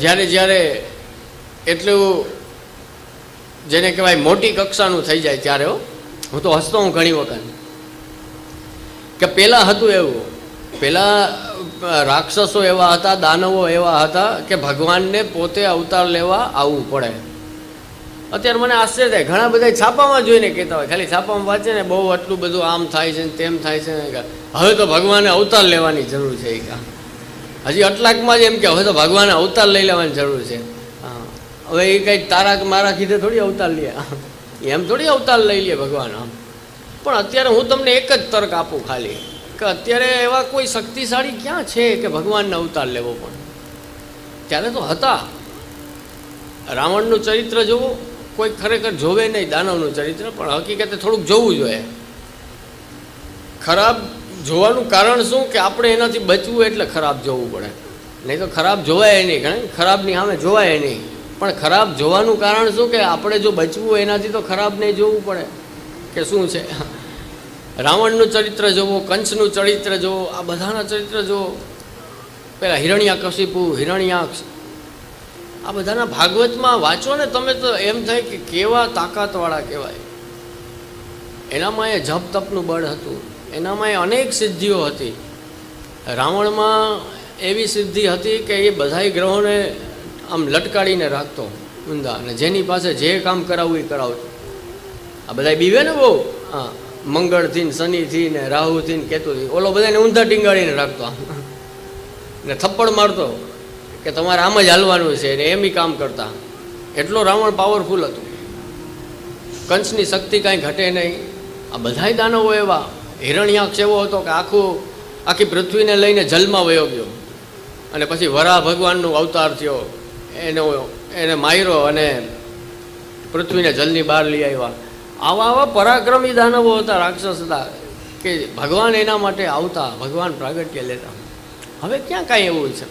જ્યારે જ્યારે એટલું જેને કહેવાય મોટી કક્ષાનું થઈ જાય ત્યારે હું તો હસતો હું ઘણી વખત. કે પહેલાં હતું એવું. પહેલાં રાક્ષસો એવા હતા, દાનવો એવા હતા કે ભગવાનને પોતે અવતાર લેવા આવવું પડે. અત્યારે મને આશ્ચર્ય થાય, ઘણા બધા છાપામાં જોઈને કહેતા હોય, ખાલી છાપામાં વાંચે ને બહુ આટલું બધું આમ થાય છે ને તેમ થાય છે ને હવે તો ભગવાને અવતાર લેવાની જરૂર છે એ કા. હજી અટલાકમાં જ એમ કે હવે તો ભગવાને અવતાર લઈ લેવાની જરૂર છે. હવે એ કંઈ તારા મારા કીધે થોડી અવતાર લે. એમ થોડી અવતાર લઈ લે ભગવાન આમ. પણ અત્યારે હું તમને એક જ તર્ક આપું ખાલી, કે અત્યારે એવા કોઈ શક્તિશાળી ક્યાં છે કે ભગવાનને અવતાર લેવો પણ ત્યારે તો હતા. રાવણનું ચરિત્ર જોવો, કોઈ ખરેખર જોવે નહીં દાનવનું ચરિત્ર, પણ હકીકતે થોડુંક જોવું જોઈએ. ખરાબ જોવાનું કારણ શું કે આપણે એનાથી બચવું એટલે ખરાબ જોવું પડે. નહીં તો ખરાબ જોવાય નહીં ઘણા ખરાબની સામે જોવાય નહીં. પણ ખરાબ જોવાનું કારણ શું કે આપણે જો બચવું એનાથી તો ખરાબ નહીં જોવું પડે? કે શું છે? રાવણનું ચરિત્ર જોવો, કંસનું ચરિત્ર જોવો, આ બધાના ચરિત્ર જોવો. પેલા હિરણ્યા કશિપુ હિરણ્યાક્ષ. આ બધાના ભાગવતમાં વાંચો ને તમે તો એમ થાય કે કેવા તાકાતવાળા કહેવાય. એનામાં એ જપ તપનું બળ હતું. એનામાં અનેક સિદ્ધિઓ હતી. રાવણમાં એવી સિદ્ધિ હતી કે એ બધાય ગ્રહોને આમ લટકાડીને રાખતો, ઊંધા. અને જેની પાસે જે કામ કરાવવું એ કરાવતો. આ બધા બીવે ને બહુ? હા. મંગળથી ને શનિથી ને રાહુથી ને કેતુથી. ઓલો બધાને ઊંધા ટીંગાડીને રાખતો. ને થપ્પડ મારતો કે તમારે આમ જ હાલવાનું છે ને એમ કામ કરતા. એટલો રાવણ પાવરફુલ હતું. કંસની શક્તિ કાંઈ ઘટે નહીં. આ બધાય દાનવો એવા. હિરણ્યાક્ષ એવો હતો કે આખું, આખી પૃથ્વીને લઈને જલમાં વયો ગયો. અને પછી વરાહ ભગવાનનું અવતાર થયો. એનો, એને માયરો અને પૃથ્વીને જલની બહાર લઈ આવ્યા. આવા આવા પરાક્રમી દાનવો હતા, રાક્ષસ હતા, કે ભગવાન એના માટે આવતા, ભગવાન પ્રાગટ્ય લેતા. હવે ક્યાં કાંઈ એવું છે?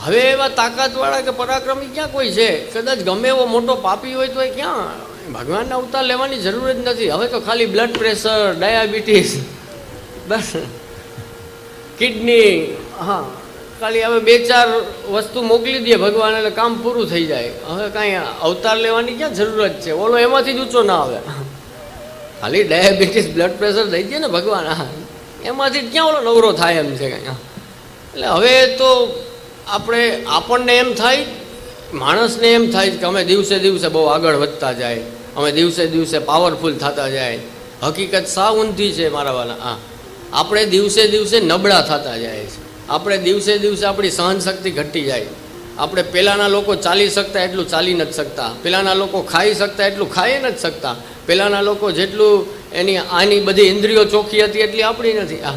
હવે એવા તાકાતવાળા કે પરાક્રમી ક્યાં કોઈ છે? કદાચ ગમે એવો મોટો પાપી હોય તો એ ક્યાં ભગવાનના અવતાર લેવાની જરૂર જ નથી. હવે તો ખાલી બ્લડ પ્રેશર ડાયાબિટીસ બસ. કિડની હા. ખાલી હવે બે ચાર વસ્તુ મોકલી દઈએ ભગવાન એટલે કામ પૂરું થઈ જાય. હવે કાંઈ અવતાર લેવાની ક્યાં જરૂરત છે? ઓલો એમાંથી જ ઊંચો ના આવે. ખાલી ડાયાબિટીસ બ્લડ પ્રેશર દઈ દે ને ભગવાન. હા. એમાંથી ક્યાં ઓલો નવરો થાય એમ છે કાંઈ. એટલે હવે તો આપણે આપણને એમ થાય માણસને એમ થાય કે અમે દિવસે દિવસે બહુ આગળ વધતા જાય, અમે દિવસે દિવસે પાવરફુલ થતા જાય. હકીકત સાવ ઊંધી છે મારા હા. આપણે દિવસે દિવસે નબળા થતા જાય છે. આપણે દિવસે દિવસે આપણી સહનશક્તિ ઘટી જાય. આપણે પહેલાંના લોકો ચાલી શકતા એટલું ચાલી નથી શકતા. પહેલાંના લોકો ખાઈ શકતા એટલું ખાઈ નથી શકતા. પહેલાંના લોકો જેટલું એની, આની બધી ઇન્દ્રિયો ચોખ્ખી હતી એટલી આપણી નથી. આ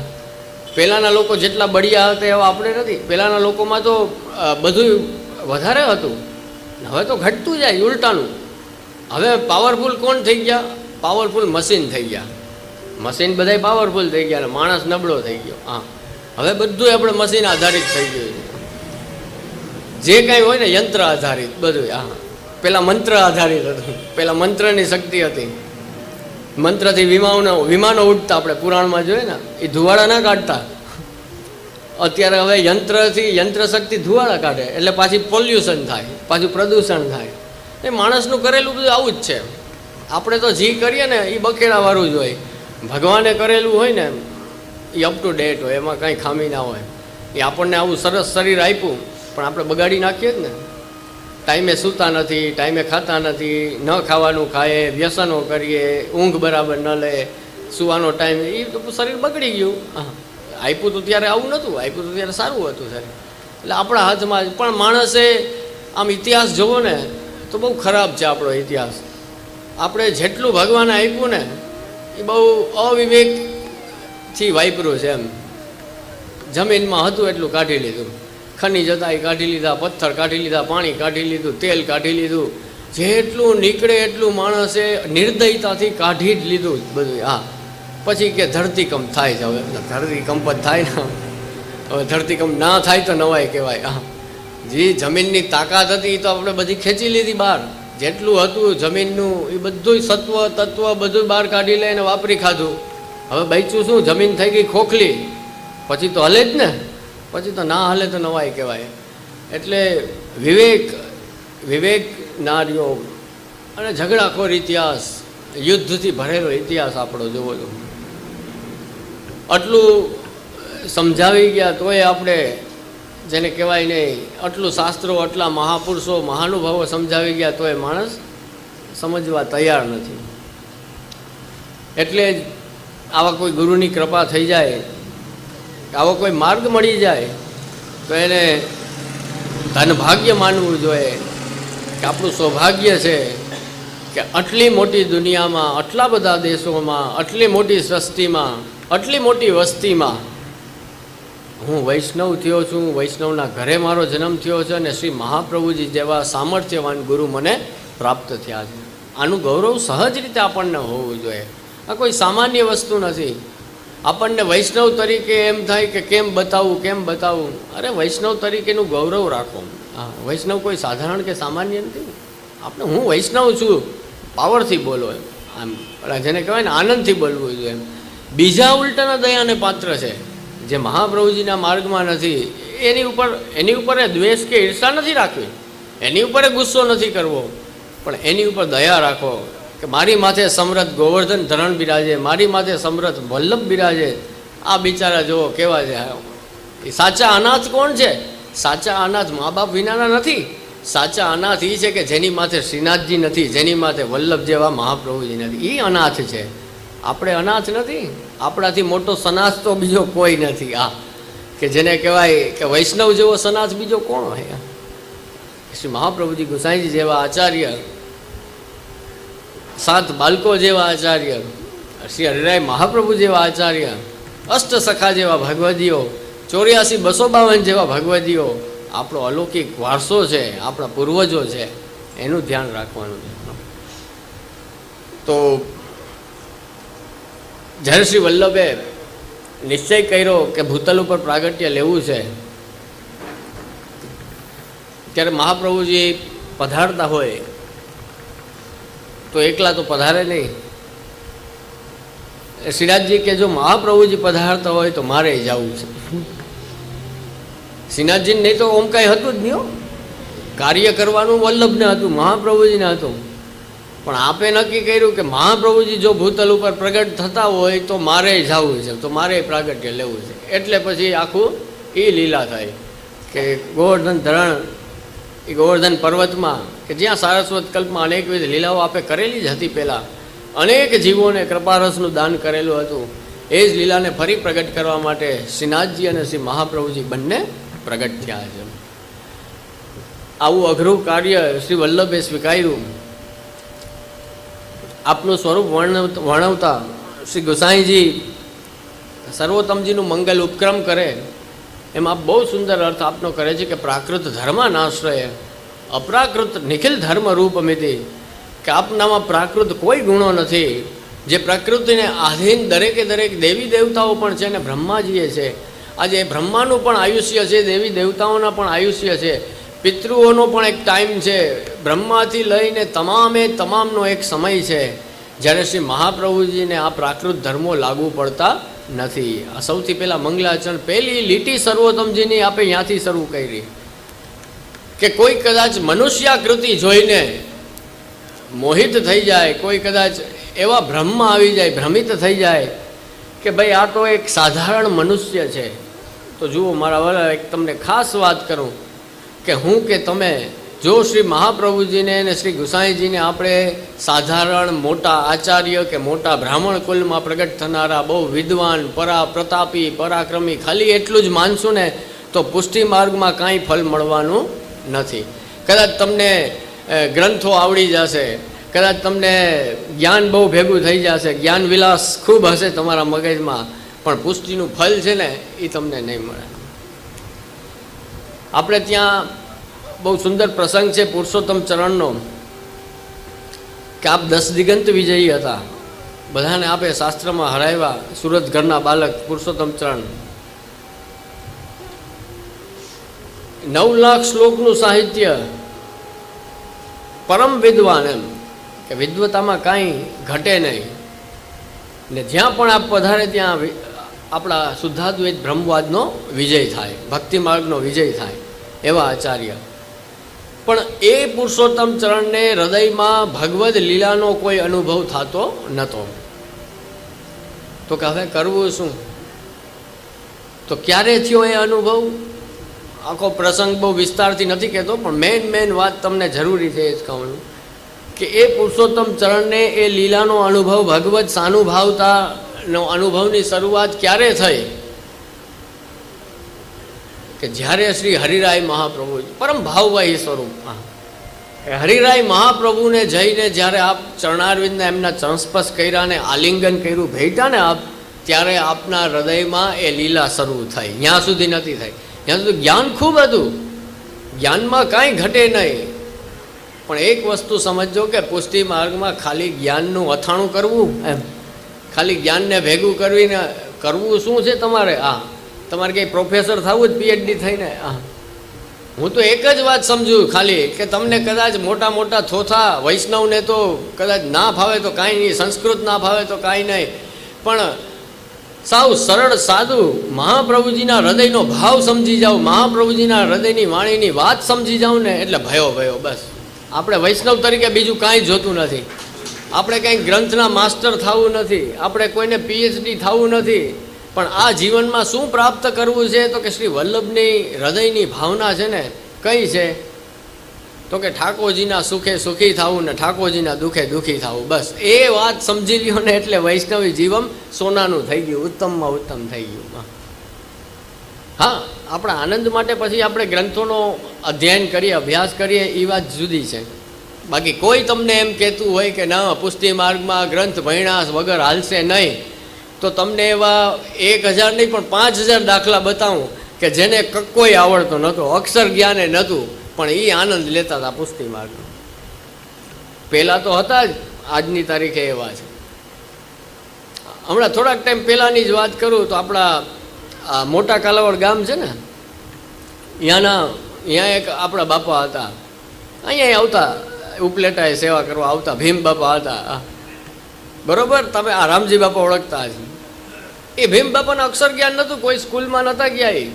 પહેલાંના લોકો જેટલા બળિયા હતા એવા આપણે નથી. પહેલાંના લોકોમાં તો બધું વધારે હતું. હવે તો ઘટતું જાય, ઉલટાનું. હવે પાવરફુલ કોણ થઈ ગયા? પાવરફુલ મશીન થઈ ગયા. મશીન બધાય પાવરફુલ થઈ ગયા માણસ નબળો થઈ ગયો. હા. હવે બધું આપણે મશીન આધારિત થઈ ગયું છે. જે કાંઈ હોય ને, યંત્ર આધારિત બધું હા. પેલા મંત્ર આધારિત હતું. પેલા મંત્રની શક્તિ હતી. મંત્રથી વિમાનો વિમાનો ઉડતા આપણે પુરાણમાં જોઈએ ને, એ ધુવાડા ના કાઢતા. અત્યારે હવે યંત્રથી યંત્રશક્તિ ધુવાળા કાઢે, એટલે પાછી પોલ્યુશન થાય, પાછું પ્રદૂષણ થાય. એ માણસનું કરેલું બધું આવું જ છે. આપણે તો જી કરીએ ને એ બખેડાવાળું જ હોય. ભગવાને કરેલું હોય ને એ અપ ટુ ડેટ હોય, એમાં કાંઈ ખામી ના હોય. એ આપણને આવું સરસ શરીર આપ્યું, પણ આપણે બગાડી નાખીએ જ ને. ટાઈમે સૂતા નથી ટાઈમે ખાતા નથી, ન ખાવાનું ખાઈએ વ્યસનો કરીએ, ઊંઘ બરાબર ન લે, સુવાનો ટાઈમ એ તો શરીર બગડી ગયું. હા આપ્યું તો ત્યારે આવું નહોતું, આપ્યું તો ત્યારે સારું હતું સાહેબ એટલે આપણા હાથમાં. પણ માણસે આમ ઇતિહાસ જોવો ને, તો બહુ ખરાબ છે આપણો ઇતિહાસ. આપણે જેટલું ભગવાને આપ્યું ને, એ બહુ અવિવેકથી વાપર્યું છે એમ. જમીનમાં હતું એટલું કાઢી લીધું. ખની હતા એ કાઢી લીધા, પથ્થર કાઢી લીધા, પાણી કાઢી લીધું, તેલ કાઢી લીધું. જેટલું નીકળે એટલું માણસે નિર્દયતાથી કાઢી જ લીધું બધું. હા. પછી કે ધરતીકંપ થાય છે. હવે ધરતીકંપ જ થાય ને. હવે ધરતીકંપ ના થાય તો નવાય કહેવાય. હા. જે જમીનની તાકાત હતી એ તો આપણે બધી ખેંચી લીધી બહાર. જેટલું હતું જમીનનું એ બધું સત્વ, તત્વ બધું બહાર કાઢી લઈને વાપરી ખાધું. હવે બચ્યું શું? જમીન થઈ ગઈ ખોખલી. પછી તો હલે જ ને. પછી તો ના હલે તો નવાઈ કહેવાય. એટલે વિવેક વિવેક નાર્યો અને ઝઘડાખોર ઇતિહાસ, યુદ્ધથી ભરેલો ઇતિહાસ આપણો જોવો તો આટલું સમજાવી ગયા તોય આપણે જેને કહેવાય નહીં આટલું શાસ્ત્રો, આટલા મહાપુરુષો, મહાનુભાવો સમજાવી ગયા તોય માણસ સમજવા તૈયાર નથી. એટલે આવા કોઈ ગુરુની કૃપા થઈ જાય, આવો કોઈ માર્ગ મળી જાય, તો એને ધનભાગ્ય માનવું જોઈએ, કે આપણું સૌભાગ્ય છે કે આટલી મોટી દુનિયામાં, આટલા બધા દેશોમાં, આટલી મોટી સસ્તીમાં આટલી મોટી વસ્તીમાં હું વૈષ્ણવ થયો છું વૈષ્ણવના ઘરે મારો જન્મ થયો છે અને શ્રી મહાપ્રભુજી જેવા સામર્થ્યવાન ગુરુ મને પ્રાપ્ત થયા છે. આનું ગૌરવ સહજ રીતે આપણને હોવું જોઈએ. આ કોઈ સામાન્ય વસ્તુ નથી. આપણને વૈષ્ણવ તરીકે એમ થાય કે કેમ બતાવવું કેમ બતાવવું અરે વૈષ્ણવ તરીકેનું ગૌરવ રાખો. હા, વૈષ્ણવ કોઈ સાધારણ કે સામાન્ય નથી. આપણે, હું વૈષ્ણવ છું. પાવરથી બોલો એમ. આમ જેને કહેવાય ને, આનંદથી બોલવું જોઈએ એમ. બીજા ઉલટાના દયાને પાત્ર છે. જે મહાપ્રભુજીના માર્ગમાં નથી, એની ઉપર એની ઉપર દ્વેષ કે ઈર્ષા નથી રાખવી. એની ઉપર ગુસ્સો નથી કરવો. પણ એની ઉપર દયા રાખો કે મારી માથે સમરથ ગોવર્ધન ધરણ બિરાજે, મારી માથે સમરથ વલ્લભ બિરાજે. આ બિચારા જુઓ કેવા છે. એ સાચા અનાથ કોણ છે? સાચા અનાથ મા બાપ વિનાના નથી. સાચા અનાથ એ છે કે જેની માથે શ્રીનાથજી નથી, જેની માથે વલ્લભ જેવા મહાપ્રભુજી નથી. એ અનાથ છે. આપણે અનાથ નથી. આપણાથી મોટો સનાથ તો બીજો કોઈ નથી. આ કે જેને કહેવાય કે વૈષ્ણવ જેવો સનાથ બીજો કોણ હોય? શ્રી મહાપ્રભુજી ગોસાઈજી જેવા આચાર્ય, સાત બાલકો જેવા આચાર્ય, શ્રી હરિરાય મહાપ્રભુ જેવા આચાર્ય, અષ્ટ સખા જેવા ભગવદીઓ, ચોર્યાસી બસો બાવન જેવા ભગવદીઓ, આપણો અલૌકિક વારસો છે, આપણા પૂર્વજો છે, એનું ધ્યાન રાખવાનું છે. તો જ્યારે શ્રી વલ્લભે નિશ્ચય કર્યો કે ભૂતલ ઉપર પ્રાગટ્ય લેવું છે, ત્યારે મહાપ્રભુજી પધારતા હોય તો એકલા તો પધારે નહીં. શ્રીનાથજી કે જો મહાપ્રભુજી પધારતા હોય તો મારે જવું છે. શ્રીનાથજી નહીં તો ઓમ કાંઈ હતું જ નહીં કાર્ય કરવાનું વલ્લભને હતું, મહાપ્રભુજીને હતું. પણ આપે નક્કી કર્યું કે મહાપ્રભુજી જો ભૂતલ ઉપર પ્રગટ થતા હોય તો મારે જવું છે, તો મારે પ્રાગટ્ય લેવું છે. એટલે પછી આખું એ લીલા થાય કે ગોવર્ધન ધરણ એ ગોવર્ધન પર્વતમાં કે જ્યાં સારસ્વત કલ્પમાં અનેકવિધ લીલાઓ આપે કરેલી જ હતી પહેલાં, અનેક જીવોને કૃપારસનું દાન કરેલું હતું. એ જ લીલાને ફરી પ્રગટ કરવા માટે શ્રીનાથજી અને શ્રી મહાપ્રભુજી બંને પ્રગટ થયા છે. આવું અઘરું કાર્ય શ્રી વલ્લભે સ્વીકાર્યું. આપનું સ્વરૂપ વર્ણવ, વર્ણવતા શ્રી ગોસાઈજી સર્વોત્તમજીનું મંગલ ઉપક્રમ કરે, એમાં બહુ સુંદર અર્થ આપનો કરે છે કે પ્રાકૃત ધર્માનાશ્રય અપ્રાકૃત નિખિલ ધર્મ રૂપ મિતિ કે આપનામાં પ્રાકૃત કોઈ ગુણો નથી, જે પ્રકૃતિને આધીન દરેકે દરેક દેવી દેવતાઓ પણ છે અને બ્રહ્માજીએ છે. આજે બ્રહ્માનું પણ આયુષ્ય છે, દેવી દેવતાઓના પણ આયુષ્ય છે. પિતૃઓનો પણ એક ટાઈમ છે. બ્રહ્માથી લઈને તમામે તમામનો એક સમય છે. જ્યારે શ્રી મહાપ્રભુજીને આ પ્રાકૃત ધર્મો લાગુ પડતા નથી. આ સૌથી પહેલાં મંગલાચરણ, પહેલી લીટી સર્વોત્તમજીની આપણે ત્યાંથી શરૂ કરી. કે કોઈ કદાચ મનુષ્યાકૃતિ જોઈને મોહિત થઈ જાય, કોઈ કદાચ એવા ભ્રમમાં આવી જાય, ભ્રમિત થઈ જાય, કે ભાઈ આ તો એક સાધારણ મનુષ્ય છે. તો જુઓ મારા વાલા, એક તમને ખાસ વાત કરું. કે હું કે તમે, જો શ્રી મહાપ્રભુજીને અને શ્રી ગુસાઈજીને આપણે સાધારણ મોટા આચાર્ય કે મોટા બ્રાહ્મણ કુલમાં પ્રગટ થનારા બહુ વિદ્વાન પરા પ્રતાપી પરાક્રમી, ખાલી એટલું જ માનશું ને, તો પુષ્ટિ માર્ગમાં કાંઈ ફળ મળવાનું નથી. કદાચ તમને ગ્રંથો આવડી જશે, કદાચ તમને જ્ઞાન બહુ ભેગું થઈ જશે, જ્ઞાન વિલાસ ખૂબ હશે તમારા મગજમાં, પણ પુષ્ટિનું ફલ છે ને એ તમને નહીં મળે. આપણે ત્યાં બહુ સુંદર પ્રસંગ છે પુરુષોત્તમ ચરણનો, કે આપ દસ દિગંત વિજયી હતા. બધાને આપે શાસ્ત્રમાં હરાવ્યા, સુરત ઘરના બાલક પુરુષોત્તમ ચરણ. નવ લાખ શ્લોકનું સાહિત્ય, પરમ વિદ્વાન એમ, કે વિદ્વતામાં કાંઈ ઘટે નહીં. ને જ્યાં પણ આપ પધારે ત્યાં આપણા શુદ્ધાદ્વૈત બ્રહ્મવાદનો વિજય થાય, ભક્તિ માર્ગનો વિજય થાય, એવા આચાર્ય. પણ એ પુરુષોત્તમ ચરણને હૃદયમાં ભગવદ લીલાનો કોઈ અનુભવ થતો નહોતો તો કે હવે કરવું શું? તો ક્યારે થયો એ અનુભવ? આખો પ્રસંગ બહુ વિસ્તારથી નથી કહેતો, પણ મેઇન મેઇન વાત તમને જરૂરી છે એ જ કહું કે એ પુરુષોત્તમ ચરણને એ લીલાનો અનુભવ ભગવત સાનુભાવતાનો અનુભવની શરૂઆત ક્યારે થઈ? કે જ્યારે શ્રી હરિરાય મહાપ્રભુ પરમ ભાવવાહી સ્વરૂપમાં. હરિરાય મહાપ્રભુને જઈને જ્યારે આપ ચરણારવિંદને એમના ચરણસ્પર્શ કર્યા ને આલિંગન કર્યું ભેટા ને આપ, ત્યારે આપના હૃદયમાં એ લીલા શરૂ થઈ. ત્યાં સુધી નથી થઈ. ત્યાં સુધી જ્ઞાન ખૂબ હતું. જ્ઞાનમાં કાંઈ ઘટે નહીં. પણ એક વસ્તુ સમજજો કે પુષ્ટિ માર્ગમાં ખાલી જ્ઞાનનું અથાણું કરવું એમ. ખાલી જ્ઞાનને ભેગું કરવીને કરવું શું છે તમારે? આ તમારે કંઈ પ્રોફેસર થવું જ પીએચડી થઈને? આ હું તો એક જ વાત સમજુ ખાલી, કે તમને કદાચ મોટા મોટા થોથા વૈષ્ણવને તો કદાચ ના ફાવે તો કાંઈ નહીં, સંસ્કૃત ના ફાવે તો કાંઈ નહીં. પણ સાવ સરળ, સાદું મહાપ્રભુજીના હૃદયનો ભાવ સમજી જાઓ, મહાપ્રભુજીના હૃદયની વાણીની વાત સમજી જાઓ ને એટલે ભયો ભયો, બસ. આપણે વૈષ્ણવ તરીકે બીજું કાંઈ જોતું નથી. આપણે કંઈ ગ્રંથના માસ્ટર થવું નથી, આપણે કોઈને પીએચડી થવું નથી, પણ આ જીવનમાં શું પ્રાપ્ત કરવું છે તો કે શ્રી વલ્લભની હૃદયની ભાવના છે ને, કઈ છે? તો કે ઠાકોરજીના સુખે સુખી થવું ને ઠાકોરજીના દુઃખે દુઃખી થવું, બસ એ વાત સમજી લ્યો ને એટલે વૈષ્ણવી જીવન સોનાનું થઈ ગયું, ઉત્તમમાં ઉત્તમ થઈ ગયું. હા, આપણા આનંદ માટે પછી આપણે ગ્રંથોનો અધ્યયન કરીએ, અભ્યાસ કરીએ, એ વાત જુદી છે. બાકી કોઈ તમને એમ કહેતું હોય કે ના, પુષ્ટિ માર્ગમાં ગ્રંથ ભણ્યા વગર હાલશે નહીં. તો તમને એવા એક હજાર નહીં, પણ પાંચ હજાર દાખલા બતાવું કે જેને કોઈ આવડતો નહોતો. અક્ષર જ્ઞાને નહોતું, પણ એ આનંદ લેતા હતા પુષ્ટિ માર્ગનો પહેલાં તો હતા જ, આજની તારીખે એવા છે. હમણાં થોડાક ટાઈમ પહેલાંની જ વાત કરું તો આપણા, આ મોટા કાલાવડ ગામ છે ને, ત્યાંના, ત્યાં એક આપણા બાપા હતા. અહીંયા આવતા ઉપલેટાએ સેવા કરવા આવતા, ભીમ બાપા હતા. બરોબર? તમે આ રામજી બાપા ઓળખતા છે એ ભીમ બાપાના અક્ષર જ્ઞાન નહોતું? કોઈ સ્કૂલમાં નહોતા ગયા એ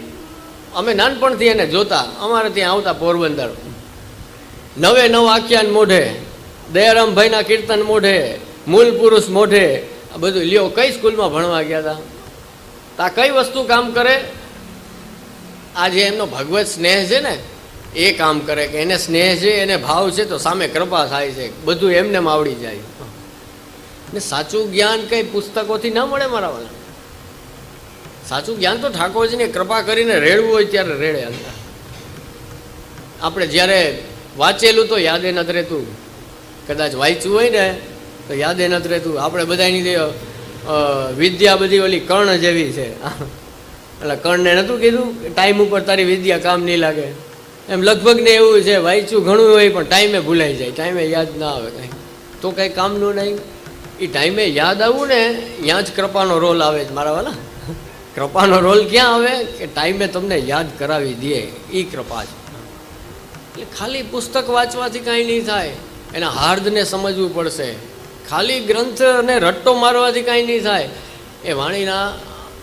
અમે નાનપણથી એને જોતા. અમારે ત્યાં આવતા પોરબંદર. નવે નવ આખ્યાન મોઢે દયારામભાઈના કીર્તન મોઢે, મૂલ પુરુષ મોઢે, આ બધું લ્યો. કઈ સ્કૂલમાં ભણવા ગયા હતા તા કઈ વસ્તુ કામ કરે? આ જે એમનો ભગવત સ્નેહ છે ને એ કામ કરે કે એને સ્નેહ છે, એને ભાવ છે, તો સામે કૃપા થાય છે. બધું એમને આવડી જાય. ને સાચું જ્ઞાન કઈ પુસ્તકોથી ન મળે મારા વાળા. સાચું જ્ઞાન તો ઠાકોરજીને કૃપા કરીને રેડવું હોય ત્યારે રેડે આપણે જ્યારે વાંચેલું તો યાદે નથી રહેતું. કદાચ વાંચ્યું હોય ને, તો યાદે નથી રહેતું. આપણે બધાની જે વિદ્યા બધી ઓલી કર્ણ જેવી છે. એટલે કર્ણને નહોતું કીધું ટાઈમ ઉપર તારી વિદ્યા કામ નહીં લાગે. એમ લગભગ ને એવું છે, વાંચ્યું ઘણું હોય પણ ટાઈમે ભૂલાઈ જાય ટાઈમે યાદ ના આવે કંઈ. તો કંઈ કામનું નહીં. એ ટાઈમે યાદ આવવું ને ત્યાં જ કૃપાનો રોલ આવે છે મારા વાલા. કૃપાનો રોલ ક્યાં આવે? કે ટાઈમે તમને યાદ કરાવી દે એ કૃપા છે. એટલે ખાલી પુસ્તક વાંચવાથી કાંઈ નહીં થાય. એના હાર્દને સમજવું પડશે. ખાલી ગ્રંથને રટ્ટો મારવાથી કાંઈ નહીં થાય. એ વાણીના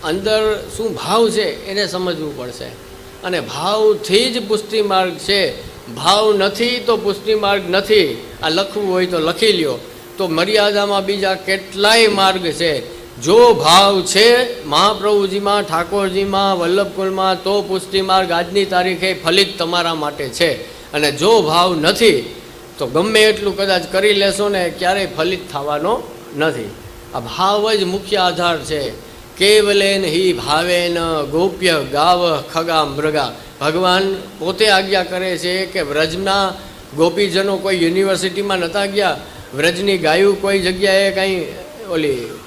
અંદર શું ભાવ છે, એને સમજવું પડશે. અને ભાવથી જ પુષ્ટિ માર્ગ છે. ભાવ નથી તો પુષ્ટિ માર્ગ નથી. આ લખવું હોય તો લખી લ્યો. તો મર્યાદામાં બીજા કેટલાય માર્ગ છે. જો ભાવ છે મહાપ્રભુજીમાં, ઠાકોરજીમાં વલ્લભકુલમાં તો પુષ્ટિ માર્ગ આજની તારીખે ફલિત તમારા માટે છે. અને જો ભાવ નથી, તો ગમે એટલું કદાચ કરી લેશો ને ક્યારેય ફલિત થવાનો નથી. આ ભાવ જ મુખ્ય આધાર છે. કેવલેન હિ ભાવેન ગોપ્ય ગાવ ખગા મૃગા. ભગવાન પોતે આજ્ઞા કરે છે કે વ્રજના ગોપીજનો કોઈ યુનિવર્સિટીમાં નહોતા ગયા. વ્રજની ગાયું કોઈ જગ્યાએ કાંઈ ઓલી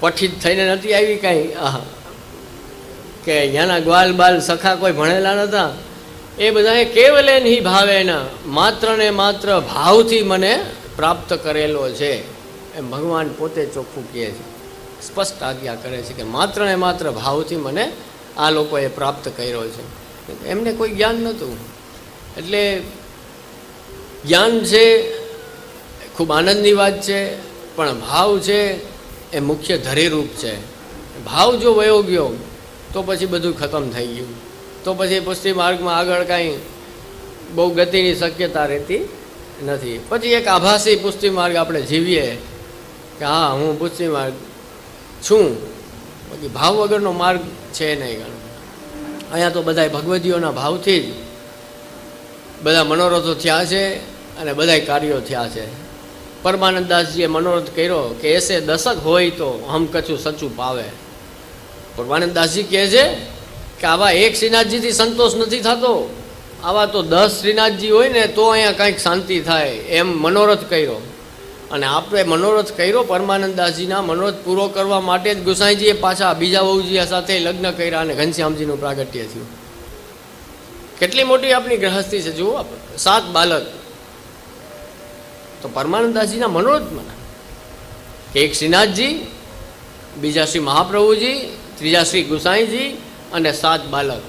પઠિત થઈને નથી આવી કાંઈ? આહ. કે ત્યાંના ગ્વાલ બાલ સખા કોઈ ભણેલા નહોતા એ બધાએ કેવલેન નહીં ભાવેના માત્ર ને માત્ર ભાવથી મને પ્રાપ્ત કરેલો છે. એમ ભગવાન પોતે ચોખ્ખું કહે છે. સ્પષ્ટ આજ્ઞા કરે છે કે માત્ર ને માત્ર ભાવથી મને આ લોકોએ પ્રાપ્ત કર્યો છે. એમને કોઈ જ્ઞાન નહોતું. એટલે જ્ઞાન છે, ખૂબ આનંદની વાત છે, પણ ભાવ છે એ મુખ્ય ધરીરૂપ છે. ભાવ જો વયો ગયો, તો પછી બધું ખતમ થઈ ગયું. તો પછી પુષ્ટિ માર્ગમાં આગળ કાંઈ બહુ ગતિની શક્યતા રહેતી નથી. પછી એક આભાસી પુષ્ટિ માર્ગ આપણે જીવીએ કે હા, હું પુષ્ટિ માર્ગ છું બાકી ભાવ વગરનો માર્ગ છે નહીં ગણ. અહીંયા તો બધાય ભગવદીઓના ભાવથી જ બધા મનોરથો થયા છે અને બધાય કાર્યો થયા છે. પરમાનંદદાસજીએ મનોરથ કર્યો કે એસે દશક હોય તો હમ કછું સચું પાવે. પરમાનંદદાસજી કહે છે કે આવા એક શ્રીનાથજીથી સંતોષ નથી થતો. આવા તો દસ શ્રીનાથજી હોય ને તો અહીંયા કંઈક શાંતિ થાય એમ મનોરથ કર્યો. અને આપણે મનોરથ કર્યો પરમાનંદાસજીના મનોરથ પૂરો કરવા માટે જ ગોસાઈજીએ પાછા બીજા વહુજી સાથે લગ્ન કર્યા અને ઘનશ્યામજીનું પ્રાગટ્ય થયું. કેટલી મોટી આપણી ગ્રહસ્થી છે? જુઓ સાત બાલક. તો પરમાનંદાસજીના મનોરથમાં કે એક શ્રીનાથજી, બીજા શ્રી મહાપ્રભુજી, ત્રીજા શ્રી ગુસાઈજી અને સાત બાલક.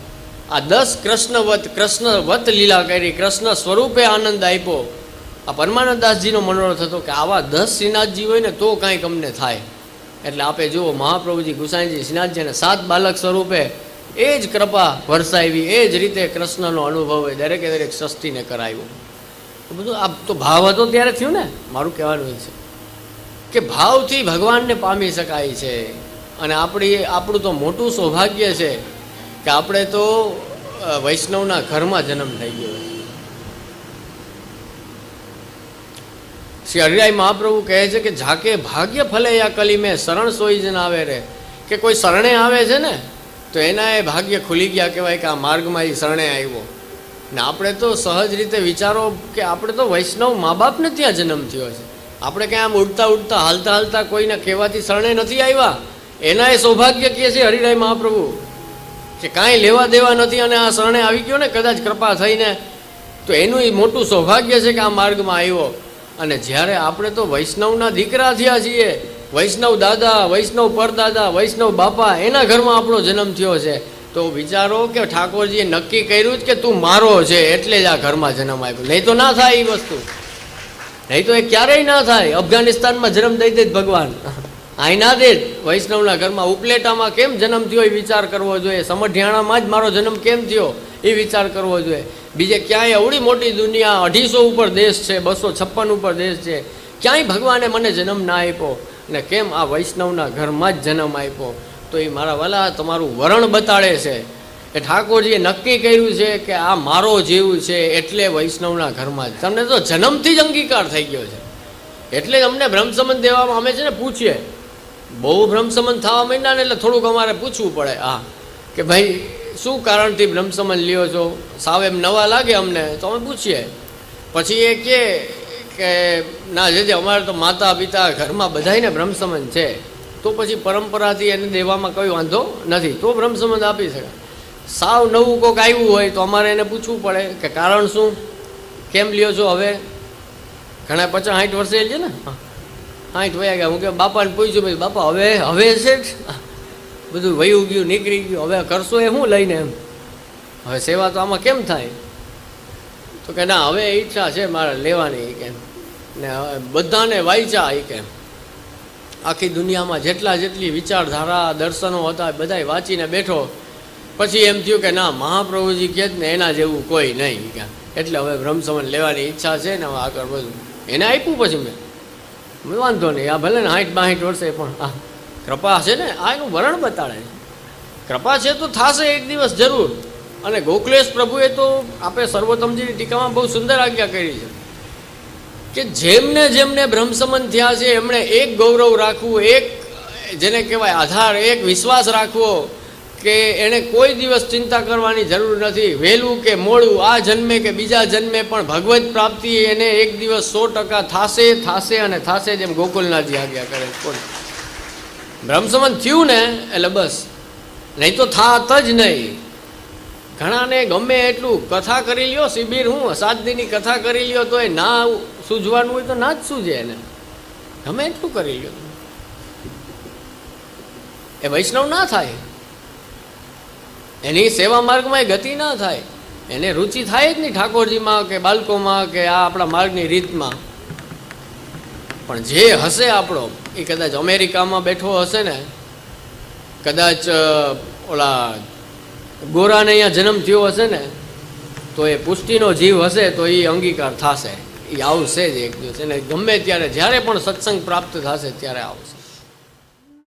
આ દસ કૃષ્ણવત કૃષ્ણવત લીલા કરી, કૃષ્ણ સ્વરૂપે આનંદ આપ્યો. આ પરમાનંદદાસજીનો મનોરથ હતો કે આવા દસ શ્રીનાથજી હોય ને તો કાંઈક અમને થાય. એટલે આપે જુઓ, મહાપ્રભુજી ગુસાઈજી શ્રીનાથજીને સાત બાલક સ્વરૂપે એ જ કૃપા વરસાવી એ જ રીતે કૃષ્ણનો અનુભવ દરેકે દરેક સૃષ્ટિને કરાવ્યો. બધું આ તો ભાવ હતો ત્યારે થયું ને? મારું કહેવાનું છે કે ભાવથી ભગવાનને પામી શકાય છે. અને આપણી, આપણું તો મોટું સૌભાગ્ય છે કે આપણે તો વૈષ્ણવના ઘરમાં જન્મ થઈ ગયો. શ્રી હરિરાય મહાપ્રભુ કહે છે કે ઝાકે ભાગ્ય ફલે યા કલી મેં શરણ સોઈ જન આવે રે. કે કોઈ શરણે આવે છે ને, તો એના એ ભાગ્ય ખુલી ગયા કહેવાય કે આ માર્ગમાં એ શરણે આવ્યો. ને આપણે તો સહજ રીતે વિચારો કે આપણે તો વૈષ્ણવ મા બાપને ત્યાં જન્મ થયો છે. આપણે ક્યાં આમ ઉડતા ઉડતા, હાલતા હાલતા કોઈને કહેવાથી શરણે નથી આવ્યા? એના એ સૌભાગ્ય કહે છે હરિરાય મહાપ્રભુ. કે કાંઈ લેવા દેવા નથી અને આ શરણે આવી ગયો ને, કદાચ કૃપા થઈને, તો એનું એ મોટું સૌભાગ્ય છે કે આ માર્ગમાં આવ્યો. અને જ્યારે આપણે તો વૈષ્ણવના દીકરા થયા છીએ, વૈષ્ણવ દાદા, વૈષ્ણવ પરદાદા, વૈષ્ણવ બાપા, એના ઘરમાં આપણો જન્મ થયો છે, તો વિચારો કે ઠાકોરજીએ નક્કી કર્યું જ કે તું મારો છે, એટલે જ આ ઘરમાં જન્મ આપ્યો. નહીં તો ના થાય એ વસ્તુ. નહીં તો એ ક્યારેય ના થાય. અફઘાનિસ્તાનમાં જન્મ દઈ દે ભગવાન. અહીં ના દે વૈષ્ણવના ઘરમાં ઉપલેટામાં કેમ જન્મ થયો એ વિચાર કરવો જોઈએ. સમઢિયાણામાં જ મારો જન્મ કેમ થયો એ વિચાર કરવો જોઈએ. બીજે ક્યાંય અવડી મોટી દુનિયા, અઢીસો ઉપર દેશ છે, બસો છપ્પન ઉપર દેશ છે, ક્યાંય ભગવાને મને જન્મ ના આપ્યો? ને કેમ આ વૈષ્ણવના ઘરમાં જ જન્મ આપ્યો? તો એ મારા વાલા, તમારું વરણ બતાડે છે. કે ઠાકોરજીએ નક્કી કર્યું છે કે આ મારો જીવ છે એટલે વૈષ્ણવના ઘરમાં જ. તમને તો જન્મથી જ અંગીકાર થઈ ગયો છે. એટલે અમને બ્રહ્મસંબંધ દેવામાં અમે છે ને પૂછીએ. બહુ બ્રહ્મસંબંધ થવા માંડ્યા ને એટલે થોડુંક અમારે પૂછવું પડે. હા, કે ભાઈ શું કારણથી બ્રહ્મસંબંધ લ્યો છો? સાવ એમ નવા લાગે અમને. તો અમે પૂછીએ. પછી એ કહે કે, ના જે અમારે તો માતા પિતા ઘરમાં બધાયને બ્રહ્મસંબંધ છે. તો પછી પરંપરાથી એને દેવામાં કોઈ વાંધો નથી. તો બ્રહ્મસંબંધ આપી શકાય સાવ નવું કોઈક આવ્યું હોય તો અમારે એને પૂછવું પડે કે કારણ શું? કેમ લ્યો છો હવે? ઘણા પચાસ સાઠ વર્ષે છે ને? સાઠ વયા ગયા. હું કે, બાપાને પૂછ્યું. બાપા, હવે હવે છે જ? બધું વયું ગયું, નીકળી ગયું. હવે કરશો એ શું લઈને એમ. હવે સેવા તો આમાં કેમ થાય? તો કે ના, હવે ઈચ્છા છે મારે લેવાની કેમ. ને બધાને વાંચ્યા એ કેમ. આખી દુનિયામાં જેટલા જેટલી વિચારધારા, દર્શનો હતા બધાય વાંચીને બેઠો. પછી એમ થયું કે ના, મહાપ્રભુજી કહે ને, એના જેવું કોઈ નહીં કે એટલે હવે બ્રહ્મસમન લેવાની ઈચ્છા છે ને આગળ બધું એને આપ્યું પછી મેં. વાંધો નહીં, આ ભલે ને હાઠ બાસઠ વર્ષે પણ આ કૃપા છે ને, આ એનું વરણ બતાડે છે. કૃપા છે તો થશે એક દિવસ જરૂર. અને ગોકુલેશ પ્રભુએ તો આપણે સર્વોત્તમજીની ટીકામાં બહુ સુંદર આજ્ઞા કરી છે. કે જેમને જેમને બ્રહ્મસંબંધ થયા છે, એમણે એક ગૌરવ રાખવું, એક જેને કહેવાય આધાર, એક વિશ્વાસ રાખવો કે એણે કોઈ દિવસ ચિંતા કરવાની જરૂર નથી. વહેલું કે મોડું, આ જન્મે કે બીજા જન્મે પણ ભગવત પ્રાપ્તિ એને એક દિવસ સો ટકા થાશે થાશે અને થાશે જેમ ગોકુલનાથજી આજ્ઞા કરે કોઈ બ્રહ્મસંબંધ થયું ને, એટલે બસ. નહીં તો થાત જ નહીં. ઘણાને ગમે એટલું કથા કરી લ્યો, શિબિર હું સાત કથા કરી લ્યો તો એ ના સૂઝવાનું હોય તો ના જ સૂઝે એને. ગમે એટલું કરી લ્યો. એ વૈષ્ણવ ના થાય. એની સેવા માર્ગમાં એ ગતિ ના થાય. એને રુચિ થાય જ નહીં ઠાકોરજીમાં કે બાળકોમાં કે આ આપણા માર્ગની રીતમાં. પણ જે હશે આપણો એ કદાચ અમેરિકામાં બેઠો હશે ને, કદાચ ઓલા ગોરાને અહીંયા જન્મ થયો હશે ને, તો એ પુષ્ટિનો જીવ હશે તો એ અંગીકાર થશે. એ આવશે જ એક દિવસ. એને ગમે ત્યારે, જ્યારે પણ સત્સંગ પ્રાપ્ત થશે ત્યારે આવશે.